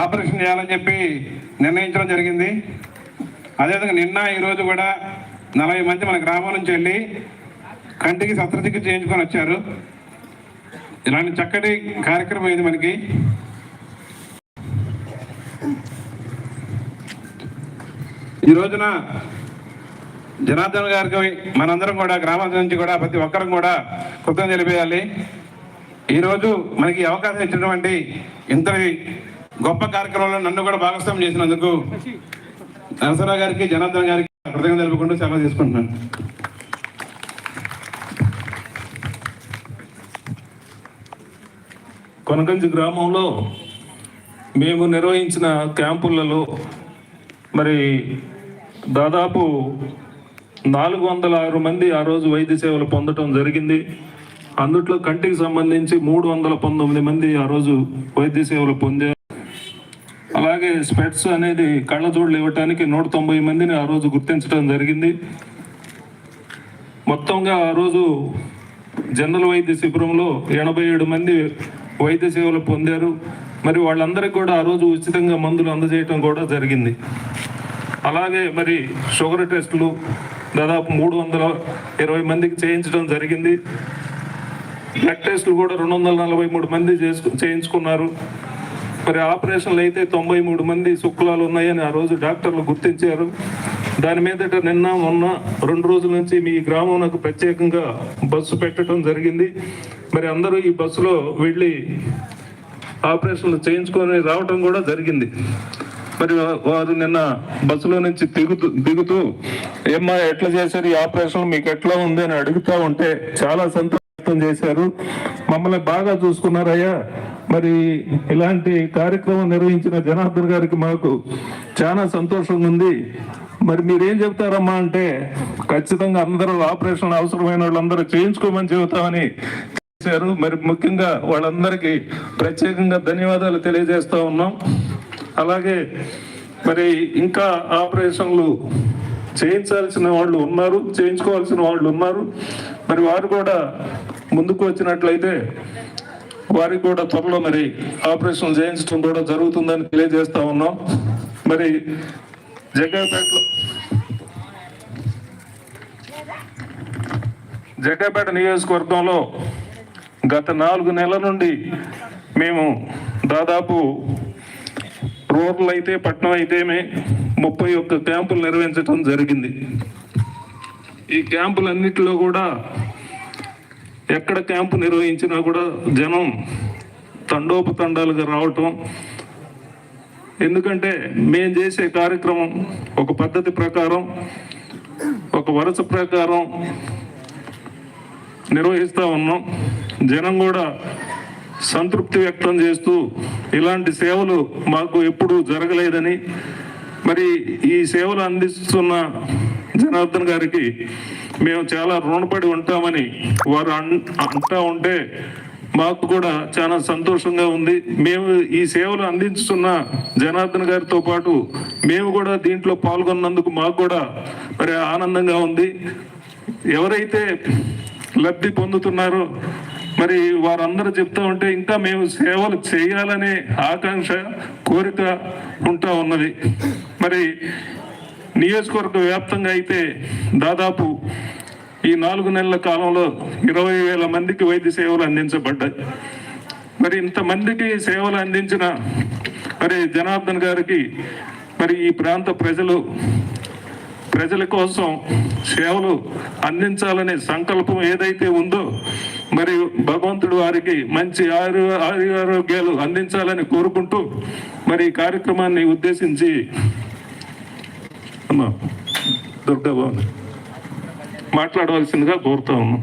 Operation చేయాలని చెప్పి నిర్ణయించడం జరిగింది. అదేవిధంగా నిన్న ఈరోజు కూడా నలభై మంది మన గ్రామం నుంచి వెళ్ళి కంటికి శస్త్రచికిత్స చేయించుకొని వచ్చారు. ఇలాంటి చక్కటి కార్యక్రమం ఇది మనకి. ఈ రోజున జనార్దన్ గారికి మనందరం కూడా గ్రామం నుంచి కూడా ప్రతి ఒక్కరం కూడా కృతజ్ఞత తెలిపేయాలి ఈరోజు మనకి అవకాశం ఇచ్చినటువంటి ఇంత గొప్ప కార్యక్రమంలో నన్ను కూడా భాగస్వామ్యం చేసినందుకు నరసరావు గారికి జనార్దన్ గారికి కృతజ్ఞత తెలుపుకుంటూ సెలవు తీసుకుంటున్నాను. కొనగంజి గ్రామంలో మేము నిర్వహించిన క్యాంపులలో మరి దాదాపు నాలుగు వందల ఆరు మంది ఆ రోజు వైద్య సేవలు పొందటం జరిగింది. అందుట్లో కంటికి సంబంధించి మూడు వందల పంతొమ్మిది మంది ఆ రోజు వైద్య సేవలు పొందారు. అలాగే స్పెట్స్ అనేది కళ్ళజోడులు ఇవ్వటానికి నూట తొంభై మందిని ఆ రోజు గుర్తించడం జరిగింది. మొత్తంగా ఆ రోజు జనరల్ వైద్య శిబిరంలో ఎనభై ఏడు మంది వైద్య సేవలు పొందారు. మరి వాళ్ళందరికీ కూడా ఆ రోజు ఉచితంగా మందులు అందజేయటం కూడా జరిగింది. అలాగే మరి షుగర్ టెస్టులు దాదాపు మూడు వందల ఇరవై మందికి చేయించడం జరిగింది. బ్లడ్ టెస్ట్లు కూడా రెండు వందల నలభై మూడు మంది చేసుకు చేయించుకున్నారు. మరి ఆపరేషన్లు అయితే తొంభై మూడు మంది శుక్లాలు ఉన్నాయని ఆ రోజు డాక్టర్లు గుర్తించారు. దాని మీదట నిన్న మొన్న రెండు రోజుల నుంచి మీ గ్రామం నాకు ప్రత్యేకంగా బస్సు పెట్టడం జరిగింది. మరి అందరూ ఈ బస్సులో వెళ్ళి ఆపరేషన్లు చేయించుకొని రావటం కూడా జరిగింది. మరి వారు నిన్న బస్సులో నుంచి దిగుతూ దిగుతూ ఏమ్మా ఎట్లా చేశారు ఈ ఆపరేషన్ మీకు ఎట్లా ఉంది? అని అడుగుతా ఉంటే చాలా సంతోషం. చేశారు. మమ్మల్ని బాగా చూసుకున్నారయ్యా. మరి ఇలాంటి కార్యక్రమం నిర్వహించిన జనార్దన్ గారికి మాకు చాలా సంతోషంగా ఉంది. మరి మీరేం చెప్తారమ్మా అంటే ఖచ్చితంగా అందరూ ఆపరేషన్ అవసరమైన వాళ్ళందరూ చేయించుకోమని చెబుతామని చేశారు. మరి ముఖ్యంగా వాళ్ళందరికీ ప్రత్యేకంగా ధన్యవాదాలు తెలియజేస్తా ఉన్నాం. అలాగే మరి ఇంకా ఆపరేషన్లు చేయించాల్సిన వాళ్ళు ఉన్నారు చేయించుకోవాల్సిన వాళ్ళు ఉన్నారు. మరి వారు కూడా ముందుకు వచ్చినట్లయితే వారికి కూడా త్వరలో మరి ఆపరేషన్ చేయించడం కూడా జరుగుతుందని తెలియజేస్తా ఉన్నాం. మరి జగ్గాపేటలో జగ్గాపేట నియోజకవర్గంలో గత నాలుగు నెలల నుండి మేము దాదాపు రూరల్ అయితే పట్టణం అయితేమే ముప్పై ఒక్క క్యాంపులు నిర్వహించడం జరిగింది. ఈ క్యాంపులన్నిటిలో కూడా ఎక్కడ క్యాంపు నిర్వహించినా కూడా జనం తండోపతండాలుగా రావటం. ఎందుకంటే మేము చేసే కార్యక్రమం ఒక పద్ధతి ప్రకారం ఒక వరుస ప్రకారం నిర్వహిస్తూ ఉన్నాం. జనం కూడా సంతృప్తి వ్యక్తం చేస్తూ ఇలాంటి సేవలు మాకు ఎప్పుడూ జరగలేదని మరి ఈ సేవలు అందిస్తున్న జనార్దన్ గారికి మేము చాలా రుణపడి ఉంటామని వారు అంటా ఉంటే మాకు కూడా చాలా సంతోషంగా ఉంది. మేము ఈ సేవలు అందించుతున్న జనార్దన్ గారితో పాటు మేము కూడా దీంట్లో పాల్గొన్నందుకు మాకు కూడా మరి ఆనందంగా ఉంది. ఎవరైతే లబ్ధి పొందుతున్నారో మరి వారందరూ చెప్తా ఉంటే ఇంకా మేము సేవలు చేయాలనే ఆకాంక్ష కోరిక ఉంటా ఉన్నది. మరి నియోజకవర్గ వ్యాప్తంగా అయితే దాదాపు ఈ నాలుగు నెలల కాలంలో ఇరవై వేల మందికి వైద్య సేవలు అందించబడ్డాయి. మరి ఇంతమందికి సేవలు అందించిన మరి జనార్దన్ గారికి మరి ఈ ప్రాంత ప్రజలు ప్రజల కోసం సేవలు అందించాలనే సంకల్పం ఏదైతే ఉందో మరి భగవంతుడు వారికి మంచి ఆరు ఆరోగ్యాలు అందించాలని కోరుకుంటూ మరి ఈ కార్యక్రమాన్ని ఉద్దేశించి అమ్మ దుర్గా మాట్లాడవలసిందిగా కోరుతా ఉన్నాం.